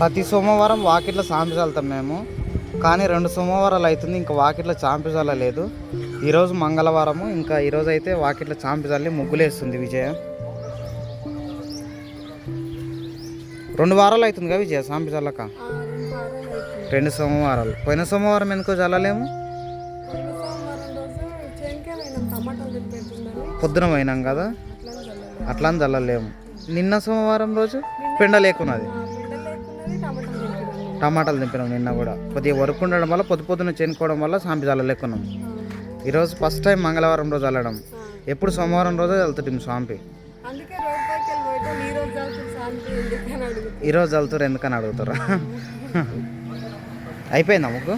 ప్రతి సోమవారం వాకిట్లో సాంపి చల్లుతాం మేము. కానీ రెండు సోమవారాలు అవుతుంది ఇంకా వాకిట్లో చాంపి చల్లలేదు ఈరోజు మంగళవారము ఇంకా ఈరోజు అయితే వాకిట్లో చాంపి చల్లి ముగ్గులేస్తుంది విజయ. రెండు వారాలు అవుతుందిగా విజయ సాంపి చల్లక రెండు సోమవారాలు. పోయిన సోమవారం ఎందుకో చల్లలేము పొద్దున పోయినాం కదా? అట్లా చల్లలేము నిన్న సోమవారం రోజు పెండ లేకున్నది. టమాటాలు దింపినాం నిన్న కూడా. కొద్దిగా వర్క్ ఉండడం వల్ల పొద్దు పొద్దున చేనుకోవడం వల్ల సాంపి చల్లలేకున్నాం ఈరోజు ఫస్ట్ టైం మంగళవారం రోజు చల్లడం ఎప్పుడు సోమవారం రోజే చల్లుతుంది సాంపి ఈరోజు చల్లుతారు ఎందుకని అడుగుతారా? అయిపోయిందా ముగ్గు?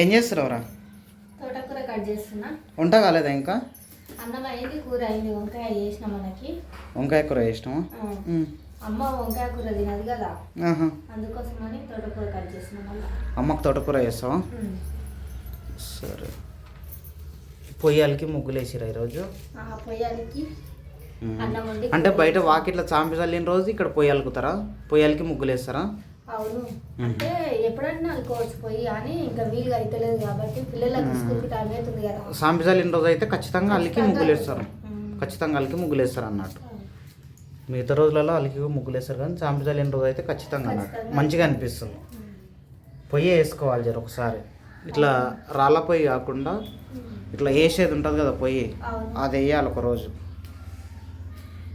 ఏం చేస్తున్నావురా తోటకూర కట్ చేస్తున్నా. వంట కాలేదా ఇంకా? అన్నం అయింది కూర అయింది. వంకాయ చేసిన మనకి. వంకాయ కూర చేసినావా. అమ్మ వంకాయ కూర తినదు కదా. అందుకోసమని తోటకూర కట్ చేసిన అమ్మకు తోటకూర చేస్తావా. సరే. పొయ్యాలకి ముగ్గులు వేసిరా ఈరోజు? పొయ్యాలకి అంటే బయట వాకిట్ల చాంపి చల్లిన రోజు ఇక్కడ పొయ్యాలకుతారా పొయ్యాలకి ముగ్గులు వేస్తారా? అవును. అంటే ఎప్పుడైనా అనుకోవచ్చు పోయి అని ఇంకా వీలుగా అయితలేదు కాబట్టి పిల్లలకు స్కూల్కి టైం అవుతుంది కదా. రోజు అయితే ఖచ్చితంగా అల్లికి ముగ్గులు వేస్తారు ఉమ్. ఖచ్చితంగా అల్లికి ముగ్గులు వేస్తారు అన్నట్టు మిగతా రోజులలో అల్లికి ముగ్గులు వేస్తారు కానీ చాంపి చల్లిన రోజు అయితే ఖచ్చితంగా అన్నట్టు. మంచిగా అనిపిస్తుంది. పొయ్యి వేసుకోవాలి జర ఒకసారి. ఇట్లా రాళ్ళ పొయ్యి కాకుండా ఇట్లా వేసేది ఉంటుంది కదా పొయ్యి. అది వేయాలి ఒక రోజు.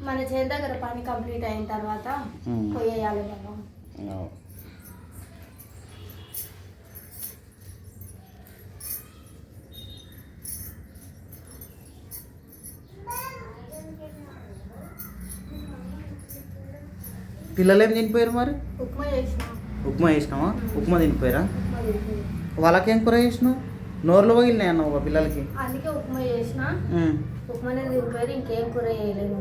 మన చేతి దగ్గర పని కంప్లీట్ అయిన తర్వాత ఉమ్. పోయేయాలి మనం. పిల్లలు ఏం తినిపోయారు మరి? ఉప్మా చేసిన. ఉప్మా చేసినావా? ఉప్మా తినిపోయారా. వాళ్ళకేం కూర చేసినావు? నోర్లు పగిలినాయి అన్నావు ఒక పిల్లలకి? అందుకే ఉప్మా చేసిన. ఉప్మానే తింటారు ఇంకేం కూర చేసిన.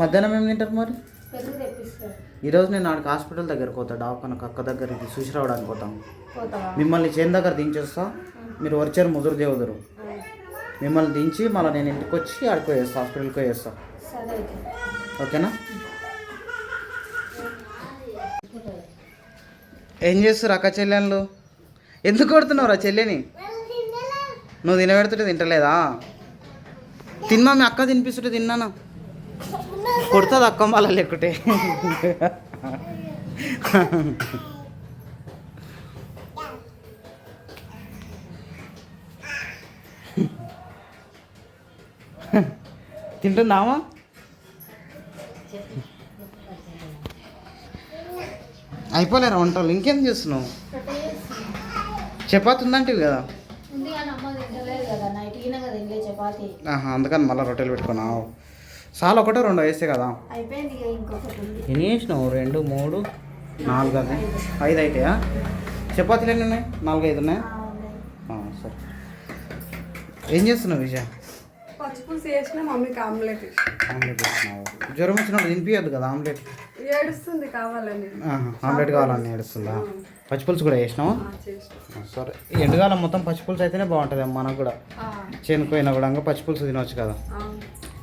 మధ్యాహ్నం ఏం తింటారు మరి? ఈరోజు నేను ఆడికి హాస్పిటల్ దగ్గరికి పోతా డాక్టర్ అక్క దగ్గరికి చూసి రావడానికి పోతాం. మిమ్మల్ని చేను దగ్గర దించేస్తా. మీరు వచ్చారు ముదురు దేవుదురు. మిమ్మల్ని దించి మళ్ళీ నేను ఇంటికి వచ్చి ఆడికి పోయేస్తా హాస్పిటల్కి అయితే. ఓకేనా? ఏం చేస్తారు అక్క చెల్లెళ్ళు? ఎందుకు కొడుతున్నావురా చెల్లెని? నువ్వు తినబెడుతుంటే తింటలేదా? తిన్నా మీ అక్క తినిపిస్తుంటే తిన్నానా? కొడుతుంది అక్క మళ్ళీ లేకుంటే. తింటుందామా అయిపోలేరా వంటలు? ఇంకేం చేస్తున్నావు. చపాతి ఉందంటివి కదా. అందుకని మళ్ళీ రొట్టెలు పెట్టుకున్నావు చాలా ఒకటో రెండు వేస్తే కదా? ఎన్ని వేసినావు రెండు మూడు నాలుగు అది ఐదు అయితాయా? చపాతీలు ఎన్ని ఉన్నాయి? నాలుగు ఐదు ఉన్నాయా? సరే. ఏం చేస్తున్నావు విజయ? పచ్చిపులుసు చేసిన మమ్మీకి ఆమ్లెట్ జ్వరం వచ్చినప్పుడు తినిపించద్దు కదా ఆమ్లెట్? ఏడుస్తుంది కావాలని. ఆమ్లెట్ కావాలని ఏడుస్తుందా? పచ్చిపులుసు కూడా వేసినావా సరే. ఈ ఎండుకాలం మొత్తం పచ్చిపులుసు అయితేనే బాగుంటుంది మనకు కూడా. చేనుకోయినా కూడా ఇంకా పచ్చిపులుసు తినవచ్చు కదా.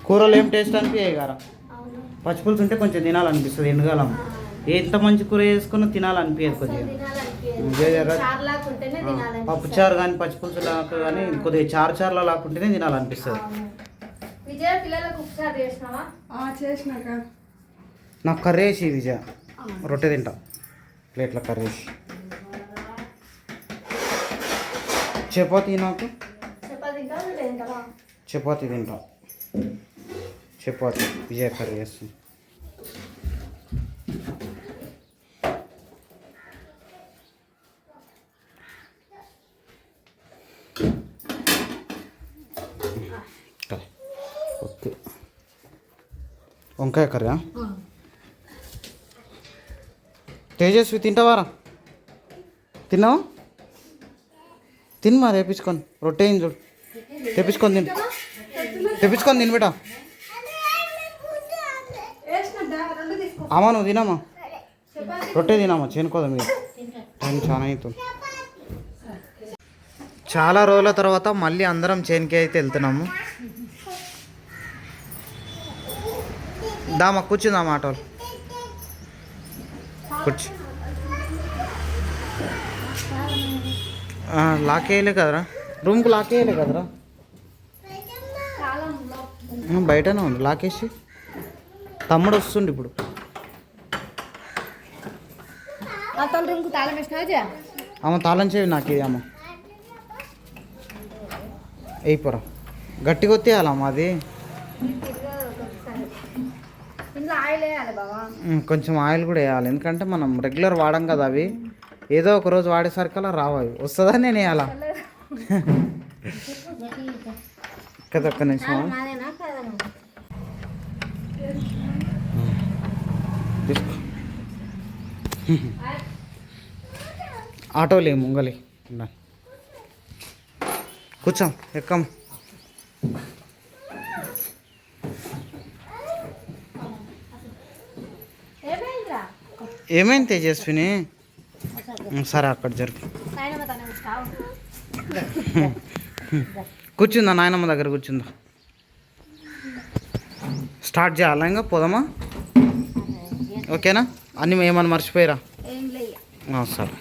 కూరలు ఏం టేస్ట్ అనిపించాయి కదా పచ్చిపులుసు ఉంటే కొంచెం తినాలనిపిస్తుంది ఎండుకాలం. ఎంత మంచి కూర చేసుకున్నా తినాలనిపించదు కొద్దిగా. పప్పుచారు కానీ పచ్చిపులుసు లాగా కానీ కొద్దిగా చారు చారులా లాక్కుంటేనే తినాలనిపిస్తుంది. విజయ పిల్లలకు ఉపచారం చేసినావా? ఆ, చేసినాక నాకు కర్రీ వేసి విజయ. రొట్టె తింటా. ప్లేట్ల కర్రీ వేసి చపాతీ నాకు చపాతీ తింటా. చపాతీ. విజయ కర్రీ వేస్తుంది ఓకే. వంకాయ కర్రీ తేజస్వి తింటావారా? తిన్నావా? తిను మరి తెప్పించుకొని. రొట్టె అయింది చూడు. తెప్పించుకొని తిను. తెప్పించుకొని తిను బిడ్డ. అమ్మా నువ్వు తినమ్మా. రొట్టె తినమ్మా చేనుకోదాం మీరు టైం చాలా అవుతుంది చాలా రోజుల తర్వాత మళ్ళీ అందరం చేనుకి అయితే వెళ్తున్నాము. దామా కూర్చుందామా ఆటోలు? కూర్చో. లాక్ వేయలే కదరా? రూమ్కి లాక్ వేయలే కదరా? బయటనే ఉంది. లాక్ వేసి. తమ్ముడు వస్తుండు ఇప్పుడు. తాళం అమ్మ తాళం చేయి నాకు ఇది అమ్మ అయిపోరా. గట్టిగా వచ్చేయాలమ్మ అది ఉమ్, కొంచెం ఆయిల్ కూడా వేయాలి. ఎందుకంటే మనం రెగ్యులర్ వాడం కదా అవి. ఏదో ఒక రోజు వాడేసరికల్లా రావు అవి. వస్తుందా నేను వేయాలా? కదా ఒక్క నిమిషం. ఆటోలే ముంగలి. కూర్చోం ఎక్కం ఏమైంది తేజస్విని? సరే అక్కడ జరుపు కూర్చుందా నాయనమ్మ దగ్గర కూర్చుందా? స్టార్ట్ చేయాలా ఇంకా? పోదామా? ఓకేనా? అన్నీ ఏమన్నా మర్చిపోయారా? సరే.